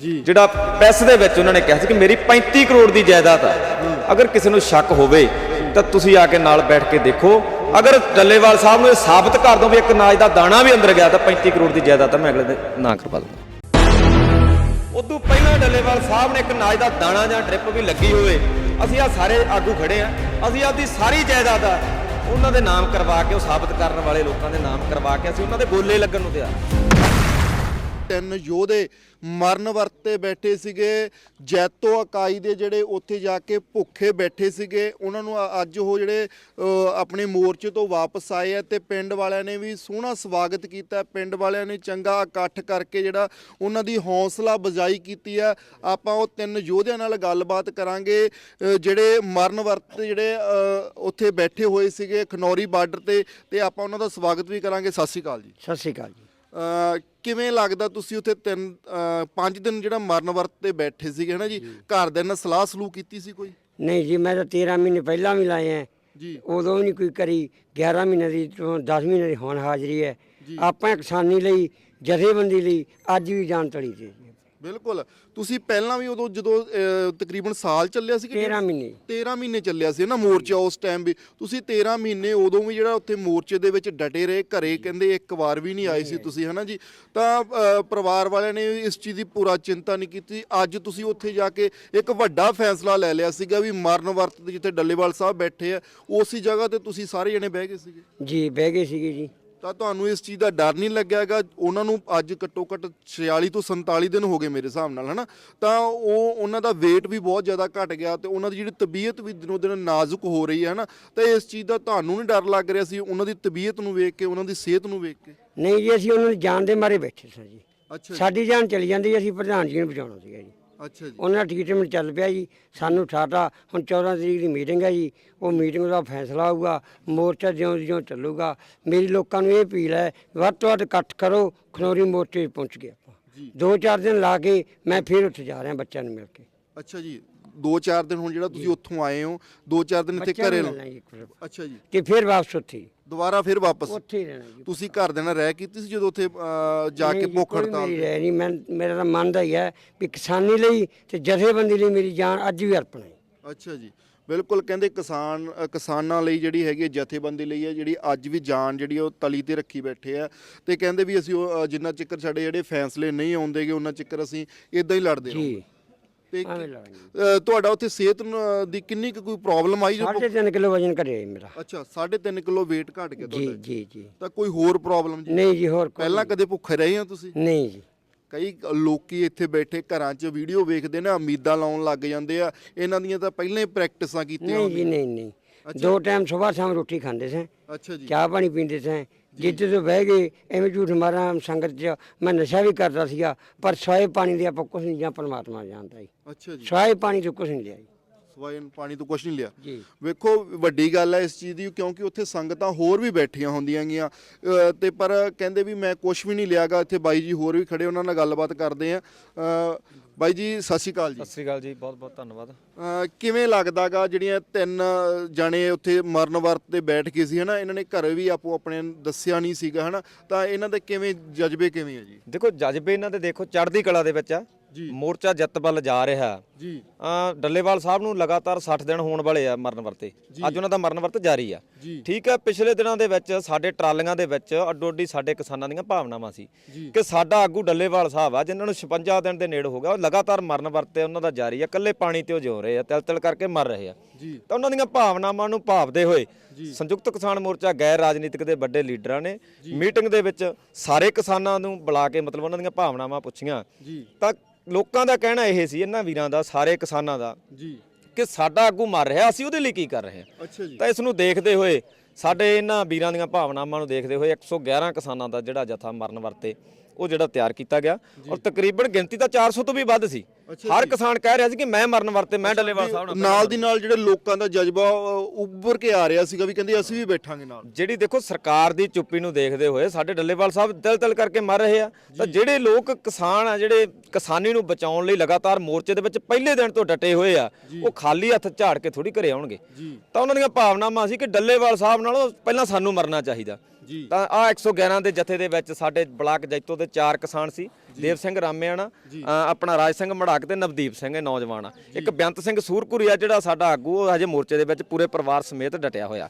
ਜਿਹੜਾ ਪੈਸੇ ਦੇ ਵਿੱਚ ਉਹਨਾਂ ਨੇ ਕਿਹਾ ਸੀ ਕਿ ਮੇਰੀ 35 ਕਰੋੜ ਦੀ ਜਾਇਦਾਦ ਆ। ਅਗਰ ਕਿਸੇ ਨੂੰ ਸ਼ੱਕ ਹੋਵੇ, ਤਾਂ ਤੁਸੀਂ ਆ ਕੇ ਨਾਲ ਬੈਠ ਕੇ ਦੇਖੋ। ਅਗਰ ਡੱਲੇਵਾਲ ਸਾਹਿਬ ਨੂੰ ਇਹ ਸਾਬਤ ਕਰ ਦੋ ਵੀ ਇੱਕ ਨਾਜ ਦਾ ਦਾਣਾ ਵੀ ਅੰਦਰ ਗਿਆ, ਤਾਂ 35 ਕਰੋੜ ਦੀ ਜਾਇਦਾਦ ਤਾਂ ਮੈਂ ਅਗਲੇ ਦਿਨ ਨਾ ਕਰਵਾ ਦੂੰਗਾ। ਉਦੋਂ ਪਹਿਲਾਂ ਡੱਲੇਵਾਲ ਸਾਹਿਬ ਨੇ ਇੱਕ ਨਾਜ ਦਾ ਦਾਣਾ ਜਾਂ ਡ੍ਰਿਪ ਵੀ ਲੱਗੀ ਹੋਵੇ, ਅਸੀਂ ਆ ਸਾਰੇ ਆਗੂ ਖੜੇ ਆ। ਅਸੀਂ ਆਪਦੀ ਸਾਰੀ ਜਾਇਦਾਦ ਆ, ਉਹਨਾਂ ਦੇ ਨਾਮ ਕਰਵਾ ਕੇ ਉਹ ਸਾਬਤ ਕਰਨ ਵਾਲੇ ਲੋਕਾਂ ਦੇ ਨਾਮ ਕਰਵਾ ਕੇ ਅਸੀਂ ਉਹਨਾਂ ਦੇ ਬੋਲੇ ਲੱਗਣ ਨੂੰ ਤਿਆਰ। ਤਿੰਨ ਯੋਧੇ ਮਰਨ ਵਰਤੇ ਬੈਠੇ ਸੀਗੇ। ਜੈਤੋ ਇਕਾਈ ਦੇ ਜਿਹੜੇ ਉੱਥੇ ਜਾ ਕੇ ਭੁੱਖੇ ਬੈਠੇ ਸੀਗੇ। ਉਹਨਾਂ ਨੂੰ ਅੱਜ ਉਹ ਜਿਹੜੇ ਆਪਣੇ ਮੋਰਚੇ ਤੋਂ ਵਾਪਸ ਆਏ ਆ ਤੇ ਪਿੰਡ ਵਾਲਿਆਂ ਨੇ ਵੀ ਸੋਹਣਾ ਸਵਾਗਤ ਕੀਤਾ। ਪਿੰਡ ਵਾਲਿਆਂ ਨੇ ਚੰਗਾ ਇਕੱਠ ਕਰਕੇ ਜਿਹੜਾ ਉਹਨਾਂ ਦੀ ਹੌਸਲਾ ਬਜ਼ਾਈ ਕੀਤੀ ਆ। ਆਪਾਂ ਉਹ ਤਿੰਨ ਯੋਧਿਆਂ ਨਾਲ ਗੱਲਬਾਤ ਕਰਾਂਗੇ। ਜਿਹੜੇ ਮਰਨ ਵਰਤ ਜਿਹੜੇ ਉੱਥੇ ਬੈਠੇ ਹੋਏ ਸੀਗੇ ਖਨੌਰੀ ਬਾਰਡਰ ਤੇ ਤੇ ਆਪਾਂ ਉਹਨਾਂ ਦਾ ਸਵਾਗਤ ਵੀ ਕਰਾਂਗੇ। ਸਤਿ ਸ਼੍ਰੀ ਅਕਾਲ ਜੀ। ਸਤਿ ਸ਼੍ਰੀ ਅਕਾਲ ਜੀ। ਕਿਵੇਂ ਲੱਗਦਾ ਤੁਸੀਂ ਉੱਥੇ ਤਿੰਨ ਪੰਜ ਦਿਨ ਜਿਹੜਾ ਮਰਨ ਵਰਤ ਤੇ ਬੈਠੇ ਸੀਗੇ ਹਨਾ ਜੀ? ਘਰ ਦੇ ਨਾਲ ਸਲਾਹ ਸਲੂਕ ਕੀਤੀ ਸੀ ਕੋਈ? ਨਹੀਂ ਜੀ ਮੈਂ ਤਾਂ 13 ਮਹੀਨੇ ਪਹਿਲਾਂ ਵੀ ਲਾਏ ਆ ਜੀ। ਉਦੋਂ ਵੀ ਨਹੀਂ ਕੋਈ ਕਰੀ। 11 ਮਹੀਨੇ ਦੀ ਤੋਂ 10 ਮਹੀਨੇ ਦੀ ਹੁਣ ਹਾਜ਼ਰੀ ਹੈ ਆਪਾਂ ਕਿਸਾਨੀ ਲਈ ਜਥੇਬੰਦੀ ਲਈ ਅੱਜ ਵੀ ਜਾਨ ਤੜੀ ਤੇ ਬਿਲਕੁਲ। ਤੁਸੀਂ ਪਹਿਲਾਂ ਵੀ ਉਦੋਂ ਜਦੋਂ ਅਹ, ਤਕਰੀਬਨ ਸਾਲ ਚੱਲਿਆ ਸੀ 13 ਮਹੀਨੇ। 13 ਮਹੀਨੇ ਚੱਲਿਆ ਸੀ ਨਾ ਮੋਰਚਾ ਉਸ ਟਾਈਮ ਵੀ। ਤੁਸੀਂ 13 ਮਹੀਨੇ ਉਦੋਂ ਵੀ ਜਿਹੜਾ ਉੱਥੇ ਮੋਰਚੇ ਦੇ ਵਿੱਚ ਡਟੇ ਰਹੇ ਘਰੇ ਕਹਿੰਦੇ ਇੱਕ ਵਾਰ ਵੀ ਨਹੀਂ ਆਏ ਸੀ ਤੁਸੀਂ ਹਨਾ ਜੀ? ਤਾਂ ਪਰਿਵਾਰ ਵਾਲਿਆਂ ਨੇ ਇਸ ਚੀਜ਼ ਦੀ ਪੂਰਾ ਚਿੰਤਾ ਨਹੀਂ ਕੀਤੀ। ਅੱਜ ਤੁਸੀਂ ਉੱਥੇ ਜਾ ਕੇ ਇੱਕ ਵੱਡਾ ਫੈਸਲਾ ਲੈ ਲਿਆ ਸੀਗਾ ਵੀ ਮਰਨ ਵਰਤ ਜਿੱਥੇ ਡੱਲੇਵਾਲ ਸਾਹਿਬ ਬੈਠੇ ਆ ਉਸੇ ਜਗ੍ਹਾ ਤੇ ਤੁਸੀਂ ਸਾਰੇ ਜਣੇ ਬਹਿ ਗਏ ਸੀਗੇ? ਜੀ ਬਹਿ ਗਏ ਸੀਗੇ ਜੀ। ਤਾਂ ਤੁਹਾਨੂੰ ਇਸ ਚੀਜ਼ ਦਾ ਡਰ ਨਹੀਂ ਲੱਗਿਆਗਾ? ਉਹਨਾਂ ਨੂੰ ਅੱਜ ਘੱਟੋ ਘੱਟ 46 ਤੋਂ 47 ਦਿਨ ਹੋ ਗਏ ਮੇਰੇ ਹਿਸਾਬ ਨਾਲ ਹਨਾ? ਤਾਂ ਉਹ ਉਹਨਾਂ ਦਾ weight ਵੀ ਬਹੁਤ ਜ਼ਿਆਦਾ ਘਟ ਗਿਆ ਤੇ ਉਹਨਾਂ ਦੀ ਜਿਹੜੀ ਤਬੀਅਤ ਵੀ ਦਿਨੋ ਦਿਨ ਨਾਜ਼ੁਕ ਹੋ ਰਹੀ ਹੈ ਹਨਾ? ਤਾਂ ਇਸ ਚੀਜ਼ ਦਾ ਤੁਹਾਨੂੰ ਨਹੀਂ ਡਰ ਲੱਗ ਰਿਹਾ ਸੀ ਉਹਨਾਂ ਦੀ ਤਬੀਅਤ ਨੂੰ ਵੇਖ ਕੇ ਉਹਨਾਂ ਦੀ ਸਿਹਤ ਨੂੰ ਵੇਖ ਕੇ? ਨਹੀਂ ਜੀ ਅਸੀਂ ਉਹਨਾਂ ਦੀ ਜਾਨ ਦੇ ਮਾਰੇ ਬੈਠੇ ਸਾਂ ਜੀ। ਅੱਛਾ ਸਾਡੀ ਜਾਨ ਚਲੀ ਜਾਂਦੀ ਅਸੀਂ ਪ੍ਰਧਾਨ ਜੀ ਨੂੰ ਬਚਾਉਣਾ ਸੀਗਾ ਜੀ। ਅੱਛਾ ਜੀ। ਉਹਨਾਂ ਦਾ ਟ੍ਰੀਟਮੈਂਟ ਚੱਲ ਪਿਆ ਜੀ। ਸਾਨੂੰ ਠਾਟਾ ਹੁਣ 14 ਤਰੀਕ ਦੀ ਮੀਟਿੰਗ ਹੈ ਜੀ। ਉਹ ਮੀਟਿੰਗ ਦਾ ਫੈਸਲਾ ਹੋਊਗਾ ਮੋਰਚਾ ਜਿਉਂ ਜਿਉਂ ਚੱਲੂਗਾ। ਮੇਰੀ ਲੋਕਾਂ ਨੂੰ ਇਹ ਅਪੀਲ ਹੈ ਵੱਧ ਤੋਂ ਵੱਧ ਇਕੱਠ ਕਰੋ ਖਨੌਰੀ ਮੋਰਚੇ ਪਹੁੰਚ ਗਏ ਆਪਾਂ। ਦੋ ਚਾਰ ਦਿਨ ਲਾ ਕੇ ਮੈਂ ਫਿਰ ਉੱਥੇ ਜਾ ਰਿਹਾ ਬੱਚਿਆਂ ਨੂੰ ਮਿਲ ਕੇ। ਅੱਛਾ ਜੀ। 2-4 ਦਿਨ ਹੁਣ ਜਿਹੜਾ ਤੁਸੀਂ ਉੱਥੋਂ ਆਏ ਹੋ 2-4 ਦਿਨ ਇੱਥੇ ਬੱਚਿਆਂ ਘਰੇ ਨੂੰ ਲਓ ਮਿਲਣਾ ਜੀ ਇੱਕ ਵਾਰ। ਅੱਛਾ ਜੀ। ਤੇ ਫਿਰ ਵਾਪਸ ਉੱਥੇ ਹੀ। ਦੁਬਾਰਾ ਫਿਰ ਵਾਪਸ? ਉੱਥੇ ਹੀ ਰਹਿਣਾ ਜੀ। ਤੁਸੀਂ ਘਰ ਦੇ ਨਾਲ ਰਹਿ ਕੀਤੀ ਸੀ ਜਦੋਂ ਉੱਥੇ ਜਾ ਨਹੀਂ ਕੇ ਜੀ, ਭੁੱਖ ਕੋਈ ਹੜਤਾਲ ਮੇਰੀ? ਰਹਿ ਨਹੀਂ ਮੈਂ ਮੇਰਾ ਤਾਂ ਮਨ ਦਾ ਹੀ ਹੈ ਵੀ ਕਿਸਾਨੀ ਲਈ ਤੇ ਜਥੇਬੰਦੀ ਲਈ ਮੇਰੀ ਜਾਨ ਅੱਜ ਵੀ ਅਰਪਣ ਹੈ। ਅੱਛਾ ਜੀ। ਬਿਲਕੁਲ ਕਹਿੰਦੇ ਕਿਸਾਨ ਅ, ਕਿਸਾਨਾਂ ਲਈ ਜਿਹੜੀ ਹੈਗੀ ਹੈ, ਜਥੇਬੰਦੀ ਲਈ ਹੈ ਜਿਹੜੀ ਅੱਜ ਵੀ ਜਾਨ ਜਿਹੜੀ ਉਹ ਤਲੀ ਤੇ ਰੱਖੀ ਬੈਠੇ ਆ। ਤੇ ਕਹਿੰਦੇ ਵੀ ਅਸੀਂ ਉਹ, ਅ, ਜਿੰਨਾ ਚਿਕਰ ਸਾਡੇ ਜਿਹੜੇ ਫੈਸਲੇ ਨਹੀਂ ਆਉਂਦੇਗੇ ਉਹਨਾਂ ਚਿਕਰ ਅਸੀਂ ਇਦਾਂ ਹੀ ਲੜਦੇ ਰਹਾਂਗੇ। ਜੀ ਤੇ ਐਵੇਂ ਲੜਾਂਗੇ ਅ, ਤੁਹਾਡਾ ਉੱਥੇ ਸਿਹਤ ਨੂੰ, ਦੀ ਕਿੰਨੀ ਕੁ ਕੋਈ ਪ੍ਰੋਬਲਮ ਆਈ ਜੋ ਸਾਢੇ ਤਿੰਨ ਕਿਲੋ ਵਜਨ ਘਟਿਆ ਜੀ ਮੇਰਾ। ਅੱਛਾ 3.5 ਕਿਲੋ weight ਘਟ ਗਿਆ ਜੀ ਤੁਹਾਡਾ। ਜੀ ਜੀ ਤਾਂ ਕੋਈ ਹੋਰ ਪ੍ਰੋਬਲਮ ਜੀ? ਨਹੀਂ ਜੀ ਹੋਰ ਕੋਈ ਪਹਿਲਾਂ ਕਦੇ ਭੁੱਖੇ ਰਹੇ ਆ ਤੁਸੀਂ? ਨਹੀਂ ਜੀ। ਕਈ ਲੋਕੀ ਇੱਥੇ ਬੈਠੇ ਘਰਾਂ 'ਚ ਵੀਡੀਓ ਵੇਖਦੇ ਨੇ ਉਮੀਦਾਂ ਲਾਉਣ ਲੱਗ ਜਾਂਦੇ ਆ। ਇਹਨਾਂ ਦੀਆਂ ਤਾਂ ਪਹਿਲਾਂ ਹੀ ਪ੍ਰੈਕਟਿਸਾਂ ਕੀਤੀਆਂ ਨਹੀਂ ਜੀ ਨਹੀਂ ਨਹੀਂ। ਦੋ ਟਾਈਮ ਸਵੇਰ ਸ਼ਾਮ ਰੋਟੀ ਖਾਂਦੇ ਸਾਂ। ਅੱਛਾ ਜੀ। ਚਾਹ ਪਾਣੀ ਪੀਂਦੇ ਸਾਂ। ਜਿੱਥੇ ਤੋਂ ਬਹਿ ਗਏ ਐਵੇਂ ਝੂਠ ਮਾਰਾਂ ਸੰਗਤ 'ਚ ਮੈਂ ਨਸ਼ਾ ਵੀ ਕਰਦਾ ਸੀਗਾ ਪਰ ਸਵਾਏ ਪਾਣੀ ਦੇ ਆਪਾਂ ਕੁਝ ਨਹੀਂ ਜਾਂ ਪਰਮਾਤਮਾ ਜਾਣਦਾ ਜੀ। ਅੱਛਾ ਜੀ। ਸਵਾਏ ਪਾਣੀ ਤੋਂ ਕੁਝ ਨਹੀਂ ਲਿਆ ਜੀ। ਸਵਾਇਨ ਪਾਣੀ ਤੋਂ ਕੁਝ ਨਹੀਂ ਲਿਆ। ਜੀ। ਵੇਖੋ ਵੱਡੀ ਗੱਲ ਹੈ ਇਸ ਚੀਜ਼ ਦੀ ਕਿਉਂਕਿ ਉੱਥੇ ਸੰਗਤਾਂ ਹੋਰ ਵੀ ਬੈਠੀਆਂ ਹੁੰਦੀਆਂ ਗੀਆਂ। ਅ, ਤੇ ਪਰ ਕਹਿੰਦੇ ਵੀ ਮੈਂ ਕੁਝ ਵੀ ਨਹੀਂ ਲਿਆਗਾ ਇੱਥੇ ਬਾਈ ਜੀ ਹੋਰ ਵੀ ਖੜੇ ਉਹਨਾਂ ਨਾਲ ਗੱਲਬਾਤ ਕਰਦੇ ਆ। ਬਾਈ ਜੀ ਸਤਿ ਸ਼੍ਰੀ ਅਕਾਲ ਜੀ। ਸਤਿ ਸ੍ਰੀ ਅਕਾਲ ਜੀ ਬਹੁਤ ਬਹੁਤ ਧੰਨਵਾਦ। ਅ, ਕਿਵੇਂ ਲੱਗਦਾਗਾ ਜਿਹੜੀਆਂ ਤਿੰਨ ਜਣੇ ਉੱਥੇ ਮਰਨ ਵਰਤ ਤੇ ਬੈਠ ਕੇ ਸੀ ਹਨਾ? ਇਹਨਾਂ ਨੇ ਘਰੇ ਵੀ ਆਪੋ ਆਪਣੇ ਨੂੰ ਦੱਸਿਆ ਨਹੀਂ ਸੀਗਾ ਹਨਾ? ਤਾਂ ਇਹਨਾਂ ਦੇ ਕਿਵੇਂ ਜਜ਼ਬੇ ਕਿਵੇਂ ਆ ਜੀ? ਦੇਖੋ ਜਜ਼ਬੇ ਇਹਨਾਂ ਦੇ ਦੇਖੋ ਚੜ੍ਹਦੀ ਕਲਾ ਦੇ ਵਿੱਚ ਆ। ਮੋਰਚਾ ਜਿੱਤ ਵੱਲ ਜਾ ਰਿਹਾ। ਜੀ। ਆ ਡੱਲੇਵਾਲ ਸਾਹਿਬ ਨੂੰ ਲਗਾਤਾਰ 60 ਦਿਨ ਹੋਣ ਵਾਲੇ ਆ ਮਰਨ ਵਰਤੇ। ਅੱਜ ਉਹਨਾਂ ਦਾ ਮਰਨ ਵਰਤ ਜਾਰੀ ਆ। ਠੀਕ ਹੈ ਪਿਛਲੇ ਦਿਨਾਂ ਦੇ ਵਿੱਚ ਸਾਡੇ ਟਰਾਲੀਆਂ ਦੇ ਵਿੱਚ ਅੱਡੋ ਅੱਡੀ ਸਾਡੇ ਕਿਸਾਨਾਂ ਦੀਆਂ ਭਾਵਨਾਵਾਂ ਸੀ। ਕਿ ਸਾਡਾ ਆਗੂ ਡੱਲੇਵਾਲ ਸਾਹਿਬ ਆ ਜਿਨ੍ਹਾਂ ਨੂੰ 56 ਦਿਨ ਦੇ ਨੇੜੇ ਹੋ ਗਿਆ ਉਹ ਲਗਾਤਾਰ ਮਰਨ ਵਰਤੇ ਉਹਨਾਂ ਦਾ ਜਾਰੀ ਆ ਕੱਲੇ ਪਾਣੀ ਤੇ ਉਹ ਜਿਉ ਰਹੇ ਆ ਤਿਲ ਤਿਲ ਕਰਕੇ ਮਰ ਰਹੇ ਆ। ਤਾਂ ਉਹਨਾਂ ਦੀਆਂ ਭਾਵਨਾਵਾਂ ਨੂੰ ਭਾਵਦੇ ਹੋਏ ਸੰਯੁਕਤ ਕਿਸਾਨ ਮੋਰਚਾ ਗੈਰ ਰਾਜਨੀਤਿਕ ਦੇ ਵੱਡੇ ਲੀਡਰਾਂ ਨੇ ਮੀਟਿੰਗ ਦੇ ਵਿੱਚ ਸਾਰੇ ਕਿਸਾਨਾਂ ਨੂੰ ਬੁਲਾ ਕੇ ਮਤਲਬ ਉਹਨਾਂ ਦੀਆਂ ਭਾਵਨਾਵਾਂ ਪੁੱਛੀਆਂ। ਤਾਂ ਲੋਕਾਂ ਦਾ ਕਹਿਣਾ ਇਹ ਸੀ ਇਹਨਾਂ ਵੀਰਾਂ ਦਾ ਸਾਰੇ ਕਿਸਾਨਾਂ ਦਾ ਜੀ। ਕਿ ਸਾਡਾ ਆਗੂ ਮਰ ਰਿਹਾ ਅਸੀਂ ਉਹਦੇ ਲਈ ਕੀ ਕਰ ਰਹੇ ਹਾਂ? ਤਾਂ ਇਸ ਨੂੰ ਦੇਖਦੇ ਹੋਏ ਸਾਡੇ ਇਹਨਾਂ ਵੀਰਾਂ ਦੀਆਂ ਭਾਵਨਾਵਾਂ ਨੂੰ ਦੇਖਦੇ ਹੋਏ 111 ਕਿਸਾਨਾਂ ਦਾ ਜਿਹੜਾ ਜਥਾ ਮਰਨ ਵਰਤੇ ਉਹ ਜਿਹੜਾ ਤਿਆਰ ਕੀਤਾ ਗਿਆ। ਔਰ ਤਕਰੀਬਨ ਗਿਣਤੀ ਤਾਂ 400 ਤੋਂ ਵੀ ਵੱਧ ਸੀ। ਹਰ ਕਿਸਾਨ ਕਹਿ ਰਿਹਾ ਸੀ ਕਿ ਮੈਂ ਮਰਨ ਵਰਤੇ ਮੈਂ ਡੱਲੇਵਾਲ ਸਾਹਿਬ ਨਾਲ ਨਾਲ ਦੀ ਨਾਲ ਜਿਹੜੇ ਲੋਕਾਂ ਦਾ ਜਜ਼ਬਾ ਉੱਭਰ ਕੇ ਆ ਰਿਹਾ ਸੀਗਾ ਵੀ ਕਹਿੰਦੇ ਅਸੀਂ ਵੀ ਬੈਠਾਂਗੇ ਨਾਲ। ਜਿਹੜੀ ਦੇਖੋ ਸਰਕਾਰ ਦੀ ਚੁੱਪੀ ਨੂੰ ਦੇਖਦੇ ਹੋਏ ਸਾਡੇ ਡੱਲੇਵਾਲ ਸਾਹਿਬ ਦਿਲ ਦਿਲ ਕਰਕੇ ਮਰ ਰਹੇ ਆ। ਤਾਂ ਜਿਹੜੇ ਲੋਕ ਕਿਸਾਨ ਆ ਜਿਹੜੇ ਕਿਸਾਨੀ ਨੂੰ ਬਚਾਉਣ ਲਈ ਲਗਾਤਾਰ ਮੋਰਚੇ ਦੇ ਵਿੱਚ ਪਹਿਲੇ ਦਿਨ ਤੋਂ ਡਟੇ ਹੋਏ ਆ ਉਹ ਖਾਲੀ ਹੱਥ ਝਾੜ ਕੇ ਥੋੜੀ ਘਰੇ ਆਉਣਗੇ। ਤਾਂ ਉਹਨਾਂ ਦੀਆਂ ਭਾਵਨਾਵਾਂ ਸੀ ਕਿ ਡੱਲੇਵਾਲ ਸਾਹਿਬ ਨਾਲੋਂ ਪਹਿਲਾਂ ਸਾਨੂੰ ਮਰਨਾ ਚਾਹੀਦਾ। ਤਾਂ ਆ 111 ਦੇ ਜਥੇ ਦੇ ਵਿੱਚ ਸਾਡੇ ਬਲਾਕ ਜੈਤੋ ਦੇ ਚਾਰ ਕਿਸਾਨ ਸੀ ਦੇਵ ਸਿੰਘ ਰਾਮਿਆਣਾ ਆਪਣਾ ਰਾਜ ਸਿੰਘ ਮੜਾਕ ਤੇ ਨਵਦੀਪ ਸਿੰਘ ਇਹ ਨੌਜਵਾਨ ਆ। ਇੱਕ ਬੇਅੰਤ ਸਿੰਘ ਸੂਰਪੁਰੀ ਆ ਜਿਹੜਾ ਸਾਡਾ ਆਗੂ ਉਹ ਹਜੇ ਮੋਰਚੇ ਦੇ ਵਿੱਚ ਪੂਰੇ ਪਰਿਵਾਰ ਸਮੇਤ ਡਟਿਆ ਹੋਇਆ।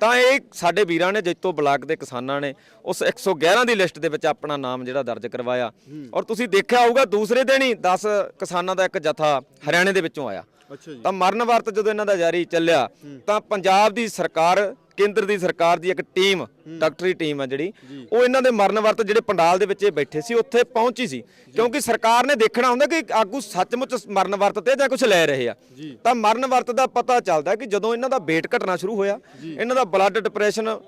ਤਾਂ ਇਹ ਸਾਡੇ ਵੀਰਾਂ ਨੇ ਜੈਤੋ ਬਲਾਕ ਦੇ ਕਿਸਾਨਾਂ ਨੇ ਉਸ 111 ਦੀ ਲਿਸਟ ਦੇ ਵਿੱਚ ਆਪਣਾ ਨਾਮ ਜਿਹੜਾ ਦਰਜ ਕਰਵਾਇਆ। ਔਰ ਤੁਸੀਂ ਦੇਖਿਆ ਹੋਊਗਾ ਦੂਸਰੇ ਦਿਨ ਹੀ 10 ਕਿਸਾਨਾਂ ਦਾ ਇੱਕ ਜਥਾ ਹਰਿਆਣੇ ਦੇ ਵਿੱਚੋਂ ਆਇਆ। ਤਾਂ ਮਰਨ ਵਰਤ ਜਦੋਂ ਇਹਨਾਂ ਦਾ ਜਾਰੀ ਚੱਲਿਆ ਤਾਂ ਪੰਜਾਬ ਦੀ ਸਰਕਾਰ ਕੇਂਦਰ ਦੀ ਸਰਕਾਰ ਦੀ ਇੱਕ ਟੀਮ ਡਾਕਟਰੀ ਟੀਮ ਆ ਜਿਹੜੀ ਉਹ ਇਹਨਾਂ ਦੇ ਮਰਨ ਵਰਤ ਜਿਹੜੇ ਪੰਡਾਲ ਦੇ ਵਿੱਚ ਇਹ ਬੈਠੇ ਸੀ ਉੱਥੇ ਪਹੁੰਚੀ ਸੀ। ਕਿਉਂਕਿ ਸਰਕਾਰ ਨੇ ਦੇਖਣਾ ਹੁੰਦਾ ਕਿ ਆਗੂ ਸੱਚਮੁੱਚ ਮਰਨ ਵਰਤ ਤੇ ਜਾਂ ਕੁਝ ਲੈ ਰਹੇ ਆ। ਤਾਂ ਮਰਨ ਵਰਤ ਦਾ ਪਤਾ ਚੱਲਦਾ ਕਿ ਜਦੋਂ ਇਹਨਾਂ ਦਾ weight ਘਟਣਾ ਸ਼ੁਰੂ ਹੋਇਆ ਇਹਨਾਂ ਦਾ ਬਲੱਡ ਡਿਪਰੈਸ਼ਨ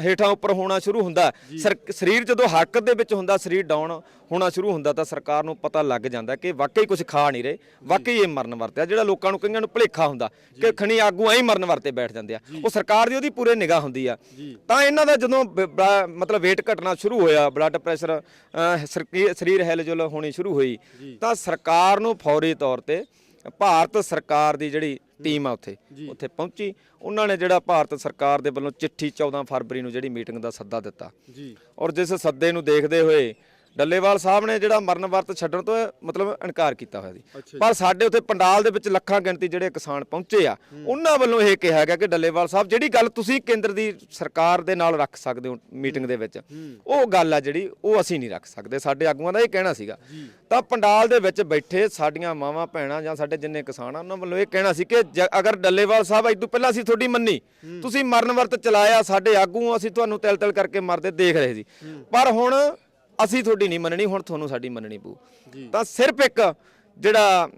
ਹੇਠਾਂ ਉੱਪਰ ਹੋਣਾ ਸ਼ੁਰੂ ਹੁੰਦਾ। ਸਰ- ਸਰੀਰ ਜਦੋਂ ਹਰਕਤ ਦੇ ਵਿੱਚ ਹੁੰਦਾ ਸਰੀਰ ਡਾਊਨ ਹੋਣਾ ਸ਼ੁਰੂ ਹੁੰਦਾ ਤਾਂ ਸਰਕਾਰ ਨੂੰ ਪਤਾ ਲੱਗ ਜਾਂਦਾ ਕਿ ਵਾਕਈ ਕੁਝ ਖਾ ਨਹੀਂ ਰਹੇ। ਵਾਕਈ ਇਹ ਮਰਨ ਵਰਤਿਆ ਜਿਹੜਾ ਲੋਕਾਂ ਨੂੰ ਕਈਆਂ ਨੂੰ ਭੁਲੇਖਾ ਹੁੰਦਾ। ਕਿ ਖਣੀ ਆਗੂ ਐਂ ਮਰਨ ਵਰਤੇ ਬੈਠ ਜਾਂਦੇ ਆ। ਉਹ ਸਰਕਾਰ ਦੀ ਉਹਦੀ ਪੂਰੇ ਨਿਗਾਹ ਹੁੰਦੀ ਆ। ਤਾਂ ਇਹਨਾਂ ਦਾ ਜਦੋਂ ਮਤਲਬ weight ਘਟਣਾ ਸ਼ੁਰੂ ਹੋਇਆ ਬਲੱਡ ਪ੍ਰੈਸ਼ਰ ਸਰੀਰ ਹਿਲਜੁਲ ਹੋਣੀ ਸ਼ੁਰੂ ਹੋਈ ਤਾਂ ਸਰਕਾਰ ਨੂੰ ਫੌਰੀ ਤੌਰ ਤੇ ਭਾਰਤ ਸਰਕਾਰ ਦੀ ਜਿਹੜੀ ਟੀਮ ਆ ਉੱਥੇ ਉੱਥੇ ਪਹੁੰਚੀ। ਉਹਨਾਂ ਨੇ ਜਿਹੜਾ ਭਾਰਤ ਸਰਕਾਰ ਦੇ ਵੱਲੋਂ ਚਿੱਠੀ 14 ਫਰਵਰੀ ਨੂੰ ਜਿਹੜੀ ਮੀਟਿੰਗ ਦਾ ਸੱਦਾ ਦਿੱਤਾ। ਜੀ। ਔਰ ਜਿਸ ਸੱਦੇ ਨੂੰ ਦੇਖਦੇ ਹੋਏ ਡੱਲੇਵਾਲ ਸਾਹਿਬ ਨੇ ਜਿਹੜਾ ਮਰਨ ਵਰਤ ਛੱਡਣ ਤੋਂ ਮਤਲਬ ਇਨਕਾਰ ਕੀਤਾ ਹੋਇਆ ਸੀ। ਪਰ ਸਾਡੇ ਉੱਥੇ ਪੰਡਾਲ ਦੇ ਵਿੱਚ ਲੱਖਾਂ ਗਿਣਤੀ ਜਿਹੜੇ ਕਿਸਾਨ ਪਹੁੰਚੇ ਆ ਉਹਨਾਂ ਵੱਲੋਂ ਇਹ ਕਿਹਾ ਗਿਆ ਕਿ ਡੱਲੇਵਾਲ ਸਾਹਿਬ ਜਿਹੜੀ ਗੱਲ ਤੁਸੀਂ ਕੇਂਦਰ ਦੀ ਸਰਕਾਰ ਦੇ ਨਾਲ ਰੱਖ ਸਕਦੇ ਹੋ ਮੀਟਿੰਗ ਦੇ ਵਿੱਚ ਉਹ ਗੱਲ ਆ ਜਿਹੜੀ ਉਹ ਅਸੀਂ ਨਹੀਂ ਰੱਖ ਸਕਦੇ। ਸਾਡੇ ਆਗੂਆਂ ਦਾ ਇਹ ਕਹਿਣਾ ਸੀਗਾ। ਤਾਂ ਪੰਡਾਲ ਦੇ ਵਿੱਚ ਬੈਠੇ ਸਾਡੀਆਂ ਮਾਵਾਂ ਭੈਣਾਂ ਜਾਂ ਸਾਡੇ ਜਿੰਨੇ ਕਿਸਾਨ ਆ ਉਹਨਾਂ ਵੱਲੋਂ ਇਹ ਕਹਿਣਾ ਸੀ ਕਿ ਅਗਰ ਡੱਲੇਵਾਲ ਸਾਹਿਬ ਅੱਜ ਤੋਂ ਪਹਿਲਾਂ ਅਸੀਂ ਤੁਹਾਡੀ ਮੰਨੀ ਤੁਸੀਂ ਮਰਨ ਵਰਤ ਚਲਾਇਆ ਸਾਡੇ ਆਗੂ ਅਸੀਂ ਤੁਹਾਨੂੰ ਤਿਲ ਤਿਲ ਕਰਕੇ ਮਰਦੇ ਦੇਖ ਰਹੇ ਸੀ। ਪਰ ਹੁਣ ਅਸੀਂ ਤੁਹਾਡੀ ਨਹੀਂ ਮੰਨਣੀ ਹੁਣ ਤੁਹਾਨੂੰ ਸਾਡੀ ਮੰਨਣੀ ਪਊ। ਤਾਂ ਸਿਰਫ ਇੱਕ ਜਿਹੜਾ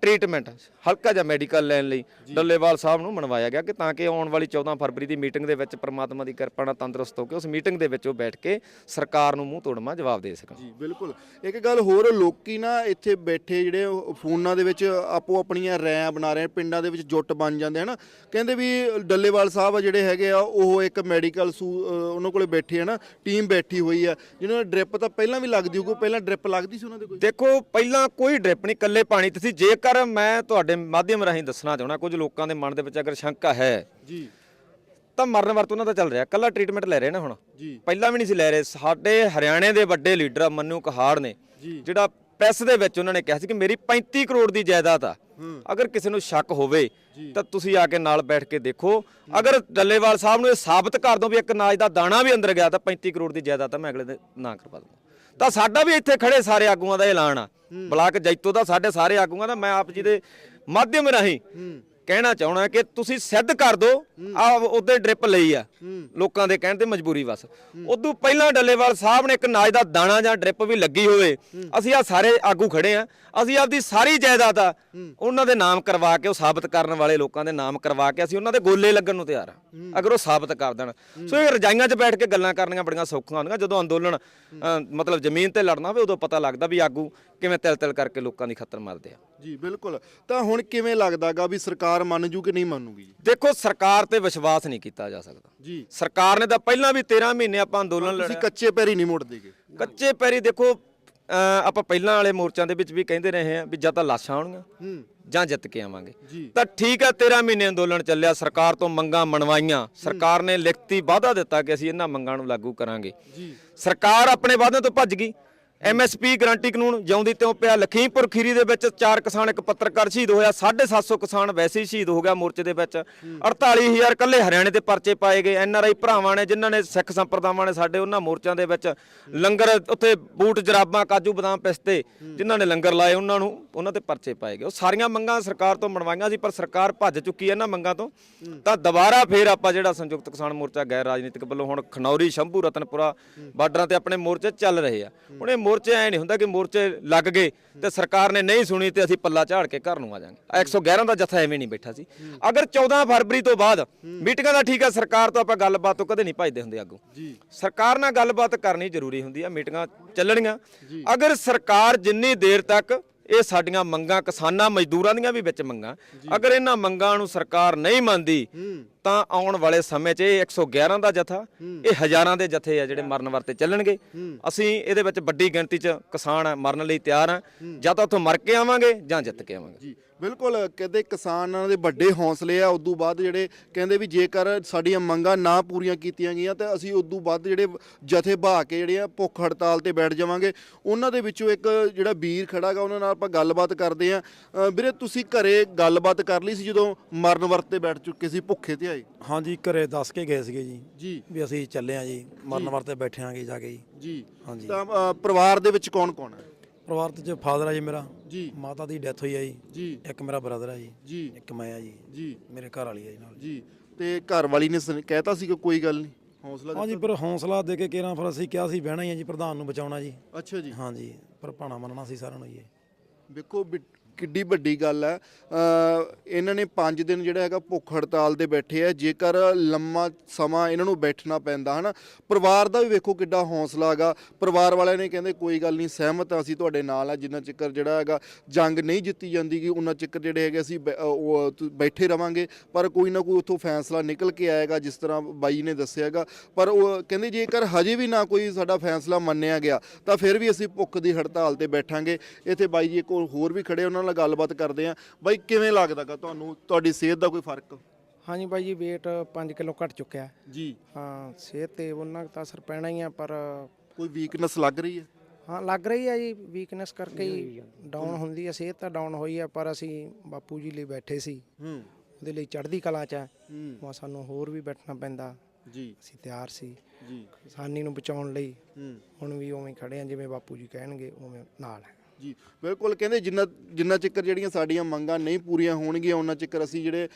ਟ੍ਰੀਟਮੈਂਟ ਹਲਕਾ ਜਿਹਾ ਮੈਡੀਕਲ ਲੈਣ ਲਈ ਡੱਲੇਵਾਲ ਸਾਹਿਬ ਨੂੰ ਮਨਵਾਇਆ ਗਿਆ ਕਿ ਤਾਂ ਕਿ ਆਉਣ ਵਾਲੀ 14 ਫਰਵਰੀ ਦੀ ਮੀਟਿੰਗ ਦੇ ਵਿੱਚ ਪ੍ਰਮਾਤਮਾ ਦੀ ਕਿਰਪਾ ਨਾਲ ਤੰਦਰੁਸਤ ਹੋ ਕੇ ਉਸ ਮੀਟਿੰਗ ਦੇ ਵਿੱਚ ਉਹ ਬੈਠ ਕੇ ਸਰਕਾਰ ਨੂੰ ਮੂੰਹ ਤੋੜਮਾ ਜਵਾਬ ਦੇ ਸਕਣ। ਜੀ ਬਿਲਕੁਲ। ਇੱਕ ਗੱਲ ਹੋਰ ਲੋਕੀ ਨਾ ਇੱਥੇ ਬੈਠੇ ਜਿਹੜੇ ਫੋਨਾਂ ਦੇ ਵਿੱਚ ਆਪੋ ਆਪਣੀਆਂ ਰੈਂ ਬਣਾ ਰਹੇ ਪਿੰਡਾਂ ਦੇ ਵਿੱਚ ਜੁੱਟ ਬਣ ਜਾਂਦੇ ਹਨ ਕਹਿੰਦੇ ਵੀ ਡੱਲੇਵਾਲ ਸਾਹਿਬ ਜਿਹੜੇ ਹੈਗੇ ਆ ਉਹ ਇੱਕ ਮੈਡੀਕਲ ਉਹਨਾਂ ਕੋਲੇ ਬੈਠੇ ਆ ਨਾ ਟੀਮ ਬੈਠੀ ਹੋਈ ਆ ਜਿਹਨਾਂ ਨੂੰ ਡ੍ਰਿਪ ਤਾਂ ਪਹਿਲਾਂ ਵੀ ਲੱਗਦੀ ਹੋਊ ਪਹਿਲਾਂ ਡ੍ਰਿਪ ਲੱਗਦੀ ਸੀ ਉਹਨਾਂ ਦੇ ਕੋਈ ਦੇਖੋ ਪਹਿਲਾਂ ਕੋਈ ਡ੍ਰਿਪ ਨਹੀਂ ਕੱਲੇ ਪਾਣੀ ਤੇ ਸੀ ਜੇਕਰ ਮੈਂ ਤੁਹਾਡੇ ਮਾਧਿਅਮ ਰਾਹੀਂ ਦੱਸਣਾ ਚਾਹਣਾ ਕੁਝ ਲੋਕਾਂ ਦੇ ਮਨ ਦੇ ਵਿੱਚ ਅਗਰ ਸ਼ੰਕਾ ਹੈ ਜੀ। ਤਾਂ ਮਰਨ ਵਰਤ ਉਹਨਾਂ ਦਾ ਚੱਲ ਰਿਹਾ ਕੱਲਾ ਟ੍ਰੀਟਮੈਂਟ ਲੈ ਰਹੇ ਨੇ ਹੁਣ। ਜੀ। ਪਹਿਲਾਂ ਵੀ ਨਹੀਂ ਸੀ ਲੈ ਰਹੇ ਸਾਡੇ ਹਰਿਆਣੇ ਦੇ ਵੱਡੇ ਲੀਡਰ ਮੰਨੂ ਕਹਾੜ ਨੇ ਜੀ। ਜਿਹੜਾ ਪ੍ਰੈਸ ਦੇ ਵਿੱਚ ਉਹਨਾਂ ਨੇ ਕਿਹਾ ਸੀ ਕਿ ਮੇਰੀ 35 ਕਰੋੜ ਦੀ ਜਾਇਦਾਦ ਆ ਅਗਰ ਕਿਸੇ ਨੂੰ ਸ਼ੱਕ ਹੋਵੇ ਤਾਂ ਤੁਸੀਂ ਆ ਕੇ ਨਾਲ ਬੈਠ ਕੇ ਦੇਖੋ। ਅਗਰ ਡੱਲੇਵਾਲ ਸਾਹਿਬ ਨੂੰ ਇਹ ਸਾਬਤ ਕਰ ਦੋ ਵੀ ਇੱਕ ਅਨਾਜ ਦਾ ਦਾਣਾ ਵੀ ਅੰਦਰ ਗਿਆ ਤਾਂ 35 ਕਰੋੜ ਦੀ ਜਾਇਦਾਦ ਤਾਂ ਮੈਂ ਅਗਲੇ ਦਿਨ ਨਾ ਕਰਵਾ ਦੂੰਗਾ। ਤਾਂ ਸਾਡਾ ਵੀ ਇੱਥੇ ਖੜੇ ਸਾਰੇ ਆਗੂਆਂ ਦਾ ਐਲਾਨ ਆ। ਬਲਾਕ ਜੈਤੋ ਦਾ ਸਾਡੇ ਸਾਰੇ ਆਗੂਆਂ ਦਾ ਮੈਂ ਆਪ ਜੀ ਦੇ ਮਾਧਿਅਮ ਰਾਹੀਂ ਕਹਿਣਾ ਚਾਹਣਾ ਕਿ ਤੁਸੀਂ ਸਿੱਧ ਕਰ ਦਿਓ ਆ ਉਹਦੇ ਡ੍ਰਿਪ ਲਈ ਆ ਲੋਕਾਂ ਦੇ ਕਹਿਣ ਤੇ ਮਜਬੂਰੀ ਬਸ। ਉਦੋਂ ਪਹਿਲਾਂ ਡੱਲੇਵਾਲ ਸਾਹਿਬ ਨੇ ਇੱਕ ਨਾਜ ਦਾ ਦਾਣਾ ਜਾਂ ਡ੍ਰਿਪ ਵੀ ਲੱਗੀ ਹੋਵੇ ਅਸੀਂ ਆ ਸਾਰੇ ਆਗੂ ਖੜੇ ਆ ਅਸੀਂ ਆਪਦੀ ਸਾਰੀ ਜਾਇਦਾਦ ਆ ਉਹਨਾਂ ਦੇ ਨਾਮ ਕਰਵਾ ਕੇ ਉਹ ਸਾਬਤ ਕਰਨ ਵਾਲੇ ਲੋਕਾਂ ਦੇ ਨਾਮ ਕਰਵਾ ਕੇ ਅਸੀਂ ਉਹਨਾਂ ਦੇ ਗੋਲੇ ਲੱਗਣ ਨੂੰ ਤਿਆਰ ਆ ਅਗਰ ਉਹ ਸਾਬਤ ਕਰ ਦੇਣ। ਸੋ ਇਹ ਰਜਾਈਆਂ 'ਚ ਬੈਠ ਕੇ ਗੱਲਾਂ ਕਰਨੀਆਂ ਬੜੀਆਂ ਸੌਖੀਆਂ ਹੁੰਦੀਆਂ ਜਦੋਂ ਅੰਦੋਲਨ ਮਤਲਬ ਜ਼ਮੀਨ ਤੇ ਲੜਨਾ ਹੋਵੇ ਉਦੋਂ ਪਤਾ ਲੱਗਦਾ ਵੀ ਆਗੂ ਕਿਵੇਂ ਤਿਲ ਤਿਲ ਕਰਕੇ ਲੋਕਾਂ ਦੀ ਖੱਤਰ ਮਾਰਦੇ ਆ। ਜੀ ਬਿਲਕੁਲ। ਤਾਂ ਹੁਣ ਕਿਵੇਂ ਲੱਗਦਾਗਾ ਵੀ ਸਰਕਾਰ ਮੰਨ ਜੂ ਕਿ ਨਹੀਂ ਮੰਨੂਗੀ? ਜੀ ਦੇਖੋ ਸਰਕਾਰ ਤੇ ਵਿਸ਼ਵਾਸ ਨਹੀਂ ਕੀਤਾ ਜਾ ਸਕਦਾ। ਜੀ। ਸਰਕਾਰ ਨੇ ਤਾਂ ਪਹਿਲਾਂ ਵੀ 13 ਮਹੀਨੇ ਆਪਾਂ ਅੰਦੋਲਨ ਤੁਸੀਂ ਲੜਿਆ। ਕੱਚੇ ਪੈਰੀ ਨਹੀਂ ਮੁੜਦੇਗੇ। ਕੱਚੇ ਪੈਰੀ ਦੇਖੋ ਅਹ ਆਪਾਂ ਪਹਿਲਾਂ ਵਾਲੇ ਮੋਰਚਿਆਂ ਦੇ ਵਿੱਚ ਵੀ ਕਹਿੰਦੇ ਰਹੇ ਆ ਵੀ ਜਾਂ ਤਾਂ ਲਾਸ਼ਾਂ ਆਉਣਗੀਆਂ ਹੂੰ। ਜਾਂ ਜਿੱਤ ਕੇ ਆਵਾਂਗੇ। ਜੀ। ਤਾਂ ਠੀਕ ਹੈ 13 ਮਹੀਨੇ ਅੰਦੋਲਨ ਚੱਲਿਆ ਸਰਕਾਰ ਤੋਂ ਮੰਗਾਂ ਮਨਵਾਈਆਂ। ਸਰਕਾਰ ਨੇ ਲਿਖਤੀ ਵਾਅਦਾ ਦਿੱਤਾ ਕਿ ਅਸੀਂ ਇਹਨਾਂ ਮੰਗਾਂ ਨੂੰ ਲਾਗੂ ਕਰਾਂਗੇ। ਜੀ। ਸਰਕਾਰ ਆਪਣੇ ਵਾਅਦਿਆਂ ਤੋਂ ਭੱਜ ਗਈ। ਐਮਐਸਪੀ ਗਰੰਟੀ ਕਾਨੂੰਨ ਜਿਉਂਦੀ ਤਿਉਂ ਪਿਆ। ਲਖੀਮਪੁਰ ਖੀਰੀ ਦੇ ਵਿੱਚ ਚਾਰ ਕਿਸਾਨ, ਇੱਕ ਪੱਤਰਕਾਰ ਸ਼ਹੀਦ ਹੋਇਆ। 750 ਕਿਸਾਨ ਵੈਸੇ ਹੀ ਸ਼ਹੀਦ ਹੋ ਗਿਆ ਮੋਰਚੇ ਦੇ ਵਿੱਚ। 48000 ਕੱਲੇ ਹਰਿਆਣੇ ਦੇ ਪਰਚੇ ਪਾਏ ਗਏ। ਐਨਆਰਆਈ ਭਰਾਵਾਂ ਨੇ, ਜਿਨ੍ਹਾਂ ਨੇ ਸਿੱਖ ਸੰਪਰਦਾਵਾਂ ਨੇ ਸਾਡੇ ਉਹਨਾਂ ਮੋਰਚਿਆਂ ਦੇ ਵਿੱਚ ਲੰਗਰ, ਉੱਥੇ ਬੂਟ, ਜਰਾਬਾਂ, ਕਾਜੂ, ਬਦਾਮ, ਪਿਸਤੇ ਜਿਨ੍ਹਾਂ ਨੇ ਲੰਗਰ ਲਾਏ, ਉਹਨਾਂ ਨੂੰ ਉਹਨਾਂ ਤੇ ਪਰਚੇ ਪਾਏ ਗਏ। ਉਹ ਸਾਰੀਆਂ ਮੰਗਾਂ ਸਰਕਾਰ ਤੋਂ ਬਣਵਾਈਆਂ ਸੀ, ਪਰ ਸਰਕਾਰ ਭੱਜ ਚੁੱਕੀ ਹੈ ਇਹਨਾਂ ਮੰਗਾਂ ਤੋਂ। ਤਾਂ ਦੁਬਾਰਾ ਫੇਰ ਆਪਾਂ ਜਿਹੜਾ ਸੰਯੁਕਤ ਕਿਸਾਨ ਮੋਰਚਾ ਗੈਰ ਰਾਜਨੀਤਿਕ ਵੱਲੋਂ ਹੁਣ ਖਨੌਰੀ, ਸ਼ੰਭੂ, ਰਤਨਪੁਰਾ ਬਾਰਡਰਾਂ ਤੇ ਆਪਣੇ ਮੋਰਚੇ ਚੱਲ ਰਹੇ ਆ। ਹੁਣ ਇਹ ਮੋਰਚੇ ਐ ਨਹੀਂ ਹੁੰਦਾ ਕਿ ਮੋਰਚੇ ਲੱਗ ਗਏ ਤੇ ਸਰਕਾਰ ਨੇ ਨਹੀਂ ਸੁਣੀ ਤੇ ਅਸੀਂ ਪੱਲਾ ਝਾੜ ਕੇ ਘਰ ਨੂੰ ਆ ਜਾਾਂਗੇ। ਆ 111 ਦਾ ਜਥਾ ਐਵੇਂ ਨਹੀਂ ਬੈਠਾ ਸੀ। ਅਗਰ 14 ਫਰਵਰੀ ਤੋਂ ਬਾਅਦ ਮੀਟਿੰਗਾਂ ਦਾ ਠੀਕ ਹੈ ਸਰਕਾਰ ਤੋਂ ਆਪਾਂ ਗੱਲਬਾਤ ਤੋਂ ਕਦੇ ਨਹੀਂ ਭੱਜਦੇ ਹੁੰਦੇ ਅੱਗੋਂ ਸਰਕਾਰ ਨਾਲ ਗੱਲਬਾਤ ਕਰਨੀ ਜ਼ਰੂਰੀ ਹੁੰਦੀ ਆ ਮੀਟਿੰਗਾਂ ਚੱਲਣੀਆਂ। ਅਗਰ ਸਰਕਾਰ ਜਿੰਨੀ ਦੇਰ ਤੱਕ ਇਹ ਸਾਡੀਆਂ ਮੰਗਾਂ ਕਿਸਾਨਾਂ ਮਜ਼ਦੂਰਾਂ ਦੀਆਂ ਵੀ ਵਿੱਚ ਮੰਗਾਂ। ਅਗਰ ਇਹਨਾਂ ਮੰਗਾਂ ਨੂੰ ਸਰਕਾਰ ਨਹੀਂ ਮੰਨਦੀ, ਤਾਂ ਆਉਣ ਵਾਲੇ ਸਮੇਂ 'ਚ ਇਹ 111 ਦਾ ਜਥਾ, ਇਹ ਹਜ਼ਾਰਾਂ ਦੇ ਜਥੇ ਆ ਜਿਹੜੇ ਮਰਨ ਵਰਤੇ ਚੱਲਣਗੇ। ਅਸੀਂ ਇਹਦੇ ਵਿੱਚ ਵੱਡੀ ਗਿਣਤੀ 'ਚ ਕਿਸਾਨ ਮਰਨ ਲਈ ਤਿਆਰ ਆ। ਜਾਂ ਤਾਂ ਉੱਥੋਂ ਮਰ ਕੇ ਆਵਾਂਗੇ ਜਾਂ ਜਿੱਤ ਕੇ ਆਵਾਂਗੇ। ਬਿਲਕੁਲ ਕਹਿੰਦੇ ਕਿਸਾਨਾਂ ਦੇ ਵੱਡੇ ਹੌਸਲੇ ਆ ਉਦੋਂ ਬਾਅਦ ਜਿਹੜੇ ਕਹਿੰਦੇ ਵੀ ਜੇਕਰ ਸਾਡੀਆਂ ਮੰਗਾਂ ਨਾ ਪੂਰੀਆਂ ਕੀਤੀਆਂ ਗਈਆਂ ਤਾਂ ਅਸੀਂ ਉਦੋਂ ਬਾਅਦ ਜਿਹੜੇ ਜਥੇ ਬਹਾ ਕੇ ਜਿਹੜੇ ਆ ਭੁੱਖ ਹੜਤਾਲ ਤੇ ਬੈਠ ਜਾਵਾਂਗੇ। ਉਹਨਾਂ ਦੇ ਵਿੱਚੋਂ ਇੱਕ ਜਿਹੜਾ ਵੀਰ ਖੜਾਗਾ ਉਹਨਾਂ ਨਾਲ ਆਪਾਂ ਗੱਲਬਾਤ ਕਰਦੇ ਆ। ਵੀਰੇ ਤੁਸੀਂ ਘਰੇ ਗੱਲਬਾਤ ਕਰ ਲਈ ਸੀ ਜਦੋਂ ਮਰਨ ਵਰਤ ਤੇ ਬੈਠ ਚੁੱਕੇ ਸੀ ਭੁੱਖੇ ਤੇ ਆਏ? ਹਾਂਜੀ ਘਰੇ ਦੱਸ ਕੇ ਗਏ ਸੀਗੇ ਜੀ। ਜੀ। ਵੀ ਅਸੀਂ ਚੱਲੇ ਆ ਜੀ ਮਰਨ ਵਰਤੇ ਬੈਠੇ ਆਂਗੇ ਜਾ ਕੇ ਜੀ। ਜੀ। ਹਾਂਜੀ। ਤਾਂ ਪਰਿਵਾਰ ਦੇ ਵਿੱਚ ਕੌਣ ਕੌਣ ਹੈ ਪਰਿਵਾਰ ਤੇ ਫਾਦਰ ਆ ਜੀ ਮੇਰਾ ਜੀ। ਮਾਤਾ ਦੀ ਡੈਥ ਹੋਈ ਆ ਜੀ। ਜੀ। ਇੱਕ ਮੇਰਾ ਬ੍ਰਦਰ ਆ ਜੀ। ਜੀ। ਇੱਕ ਮੈਂ ਆ ਜੀ। ਜੀ। ਮੇਰੇ ਘਰ ਵਾਲੀ ਆ ਜੀ ਨਾਲ। ਜੀ। ਤੇ ਘਰ ਵਾਲੀ ਨੇ ਸੁਣ- ਕਹਿਤਾ ਸੀ ਕਿ ਕੋਈ ਗੱਲ ਨਹੀਂ? ਹੌਸਲਾ ਹਾਂਜੀ ਦਿੱਤਾ? ਪਰ ਹੌਸਲਾ ਦੇ ਕੇ ਕਿਹੜਾ ਫਿਰ ਅਸੀਂ ਕਿਹਾ ਸੀ ਬਹਿਣਾ ਹੀ ਆ ਜੀ ਪ੍ਰਧਾਨ ਨੂੰ ਬਚਾਉਣਾ ਜੀ। ਅੱਛਾ ਜੀ। ਹਾਂਜੀ ਪਰ ਭਾਣਾ ਮੰਨਣਾ ਸੀ ਸਾਰਿਆਂ ਨੂੰ ਜੀ। ਇਹ। ਵੇਖੋ ਬਿ- ਕਿੱਡੀ ਵੱਡੀ ਗੱਲ ਹੈ। ਇਹਨਾਂ ਨੇ 5 ਦਿਨ ਜਿਹੜਾ ਹੈਗਾ ਭੁੱਖ ਹੜਤਾਲ ਤੇ ਬੈਠੇ ਆ। ਜੇਕਰ ਲੰਮਾ ਸਮਾਂ ਇਹਨਾਂ ਨੂੰ ਬੈਠਣਾ ਪੈਂਦਾ, ਹਨਾ। ਪਰਿਵਾਰ ਦਾ ਵੀ ਵੇਖੋ ਕਿੱਡਾ ਹੌਸਲਾ ਹੈਗਾ। ਪਰਿਵਾਰ ਵਾਲਿਆਂ ਨੇ ਕਹਿੰਦੇ, ਕੋਈ ਗੱਲ ਨਹੀਂ, ਸਹਿਮਤ ਅਸੀਂ ਤੁਹਾਡੇ ਨਾਲ ਆ। ਜਿੰਨਾ ਚਿਕਰ ਜਿਹੜਾ ਹੈਗਾ, ਜੰਗ ਨਹੀਂ ਜਿੱਤੀ ਜਾਂਦੀ ਗੀ ਉਹਨਾਂ ਚਿਕਰ ਜਿਹੜੇ ਹੈਗੇ ਅਸੀਂ ਬੈ- ਉਹ ਬੈਠੇ ਰਵਾਂਗੇ। ਪਰ ਕੋਈ ਨਾ ਕੋਈ ਉੱਥੋਂ ਫੈਸਲਾ ਨਿਕਲ ਕੇ ਆਏਗਾ, ਜਿਸ ਤਰ੍ਹਾਂ ਬਾਈ ਨੇ ਦੱਸਿਆ ਹੈਗਾ। ਪਰ ਉਹ ਕਹਿੰਦੇ, ਜੇਕਰ ਹਜੇ ਵੀ ਨਾ ਕੋਈ ਸਾਡਾ ਫੈਸਲਾ ਮੰਨਿਆ ਗਿਆ, ਤਾਂ ਫਿਰ ਵੀ ਅਸੀਂ ਭੁੱਖ ਦੀ ਹੜਤਾਲ ਤੇ ਬੈਠਾਂਗੇ। ਇੱਥੇ ਬਾਈ ਜੀ ਇੱਕ ਹੋਰ ਵੀ ਖੜੇ ਉਹਨਾਂ ਨਾਲ ਗੱਲਬਾਤ ਕਰਦੇ ਆ। ਬਾਈ ਕਿਵੇਂ ਲੱਗਦਾਗਾ ਤੁਹਾਨੂੰ? ਤੁਹਾਡੀ ਸਿਹਤ ਦਾ ਕੋਈ ਫ਼ਰਕ? ਹਾਂਜੀ ਬਾਈ ਜੀ weight 5 ਕਿਲੋ ਘਟ ਚੁੱਕਿਆ। ਹੈ। ਜੀ। ਹਾਂ ਸਿਹਤ ਤੇ ਉਹਨਾਂ ਤਾਂ ਅਸਰ ਪੈਣਾ ਹੀ ਆ ਪਰ ਕੋਈ ਵੀਕਨੈਸ ਲੱਗ ਰਹੀ ਹੈ? ਹਾਂ ਲੱਗ ਰਹੀ ਆ ਜੀ ਵੀਕਨੈਸ ਕਰਕੇ ਹੀ ਡਾਊਨ ਹੁੰਦੀ ਆ ਸਿਹਤ ਤਾਂ ਡਾਊਨ ਹੋਈ ਆ ਪਰ ਅਸੀਂ ਬਾਪੂ ਜੀ ਲਈ ਬੈਠੇ ਸੀ। ਹੂੰ। ਉਹਦੇ ਲਈ ਚੜ੍ਹਦੀ ਕਲਾ ਚ ਆ। ਹੂੰ। ਵਾ ਸਾਨੂੰ ਹੋਰ ਵੀ ਬੈਠਣਾ ਪੈਂਦਾ। ਜੀ। ਅਸੀਂ ਤਿਆਰ ਸੀ। ਜੀ। ਕਿਸਾਨੀ ਨੂੰ ਬਚਾਉਣ ਲਈ ਹੂੰ। ਹੁਣ ਵੀ ਉਵੇਂ ਹੀ ਖੜੇ ਆ ਜਿਵੇਂ ਬਾਪੂ ਜੀ ਕਹਿਣਗੇ ਉਵੇਂ ਨਾਲ ਹੈ। ਜੀ, ਬਿਲਕੁਲ ਕਹਿੰਦੇ ਜਿੰਨਾ ਜਿੰਨਾ ਚਿਕਰ ਜਿਹੜੀਆਂ ਸਾਡੀਆਂ ਮੰਗਾਂ ਨਹੀਂ ਪੂਰੀਆਂ ਹੋਣਗੀਆਂ, ਉਹਨਾਂ ਚਿਕਰ ਅਸੀਂ ਜਿਹੜੇ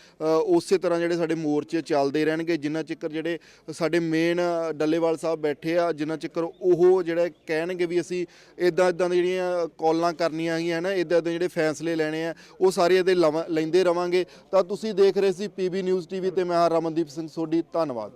ਉਸੇ ਤਰ੍ਹਾਂ ਜਿਹੜੇ ਸਾਡੇ ਮੋਰਚੇ ਚੱਲਦੇ ਰਹਿਣਗੇ, ਜਿੰਨਾ ਚਿਕਰ ਜਿਹੜੇ ਸਾਡੇ ਮੇਨ ਡੱਲੇਵਾਲ ਸਾਹਿਬ ਬੈਠੇ ਆ, ਜਿੰਨਾ ਚਿਕਰ ਉਹ ਜਿਹੜਾ ਕਹਿਣਗੇ ਵੀ ਅਸੀਂ ਇਦਾਂ ਇਦਾਂ ਦੀ ਜਿਹੜੀਆਂ ਕਾਲਾਂ ਕਰਨੀਆਂ ਹੈਗੀਆਂ ਨਾ ਇਦਾਂ ਦੇ ਜਿਹੜੇ ਫੈਸਲੇ ਲੈਣੇ ਆ, ਉਹ ਸਾਰੇ ਇਹਦੇ ਲਵਾਂ- ਲੈਂਦੇ ਰਵਾਂਗੇ। ਤਾਂ ਤੁਸੀਂ ਦੇਖ ਰਹੇ ਸੀ ਪੀਬੀ ਨਿਊਜ਼ ਟੀਵੀ ਤੇ ਮੈਂ ਹਾਂ ਰਮਨਦੀਪ ਸਿੰਘ ਸੋਢੀ, ਧੰਨਵਾਦ।